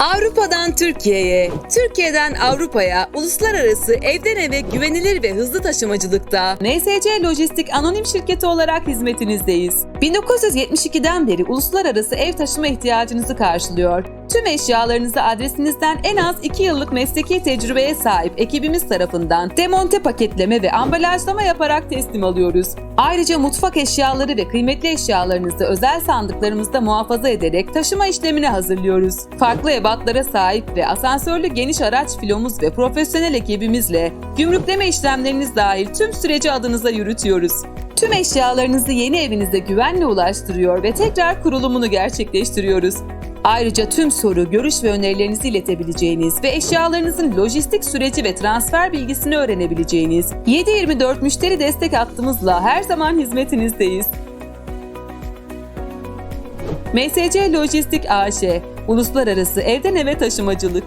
Avrupa'dan Türkiye'ye, Türkiye'den Avrupa'ya, uluslararası evden eve güvenilir ve hızlı taşımacılıkta NSC Lojistik Anonim Şirketi olarak hizmetinizdeyiz. 1972'den beri uluslararası ev taşıma ihtiyacınızı karşılıyor. Tüm eşyalarınızı adresinizden en az 2 yıllık mesleki tecrübeye sahip ekibimiz tarafından demonte paketleme ve ambalajlama yaparak teslim alıyoruz. Ayrıca mutfak eşyaları ve kıymetli eşyalarınızı özel sandıklarımızda muhafaza ederek taşıma işlemine hazırlıyoruz. Farklı ebatlara sahip ve asansörlü geniş araç filomuz ve profesyonel ekibimizle gümrükleme işlemleriniz dahil tüm süreci adınıza yürütüyoruz. Tüm eşyalarınızı yeni evinize güvenle ulaştırıyor ve tekrar kurulumunu gerçekleştiriyoruz. Ayrıca tüm soru, görüş ve önerilerinizi iletebileceğiniz ve eşyalarınızın lojistik süreci ve transfer bilgisini öğrenebileceğiniz 7/24 müşteri destek hattımızla her zaman hizmetinizdeyiz. MSC Lojistik AŞ, Uluslararası Evden Eve Taşımacılık